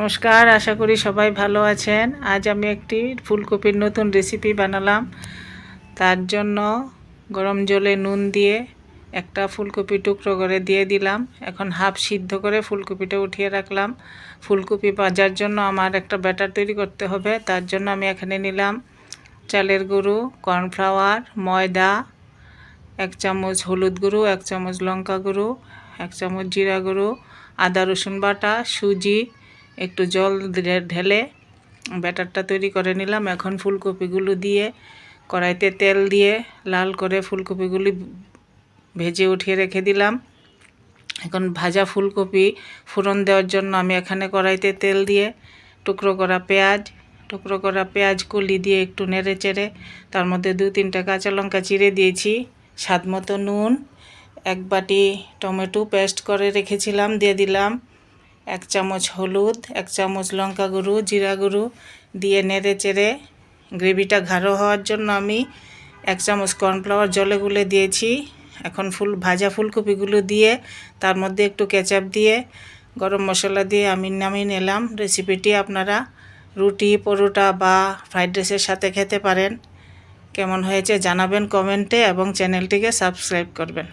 নমস্কার, আশা করি সবাই ভালো আছেন। আজ আমি একটি ফুলকপির নতুন রেসিপি বানালাম। তার জন্য গরম জলে নুন দিয়ে একটা ফুলকপি টুকরো করে দিয়ে দিলাম। এখন হাফ সিদ্ধ করে ফুলকপিটা উঠিয়ে রাখলাম। ফুলকপি ভাজার জন্য আমার একটা ব্যাটার তৈরি করতে হবে। তার জন্য আমি এখানে নিলাম চালের গুঁড়ো, কর্নফ্লাওয়ার, ময়দা, এক চামচ হলুদ গুঁড়ো, এক চামচ লঙ্কা গুঁড়ো, এক চামচ জিরা গুঁড়ো, আদা রসুন বাটা, সুজি একটু জল ঢেলে ব্যাটারটা তৈরি করে নিলাম। এখন ফুলকপিগুলো দিয়ে কড়াইতে তেল দিয়ে লাল করে ফুলকপিগুলি ভেজে উঠিয়ে রেখে দিলাম। এখন ভাজা ফুলকপি ফোড়ন দেওয়ার জন্য আমি এখানে কড়াইতে তেল দিয়ে টুকরো করা পেঁয়াজ, টুকরো করা পেঁয়াজ কুলি দিয়ে একটু নেড়ে চেড়ে তার মধ্যে দু তিনটা কাঁচা লঙ্কা চিড়ে দিয়েছি। স্বাদ মতো নুন, এক বাটি টমেটো পেস্ট করে রেখেছিলাম, দিয়ে দিলাম। এক চামচ হলুদ, এক চামচ লঙ্কা গুঁড়ো, জিরা গুঁড়ো দিয়ে নেড়ে চেড়ে গ্রেভিটা ঘাড়ো হওয়ার জন্য আমি এক চামচ কর্নফ্লাওয়ার জলে গুলে দিয়েছি। এখন ফুল, ভাজা ফুলকপিগুলো দিয়ে তার মধ্যে একটু কেচাপ দিয়ে গরম মশলা দিয়ে আমি নামিয়ে নিলাম। রেসিপিটি আপনারা রুটি, পরোটা বা ফ্রাইড রাইসের সাথে খেতে পারেন। কেমন হয়েছে জানাবেন কমেন্টে এবং চ্যানেলটিকে সাবস্ক্রাইব করবেন।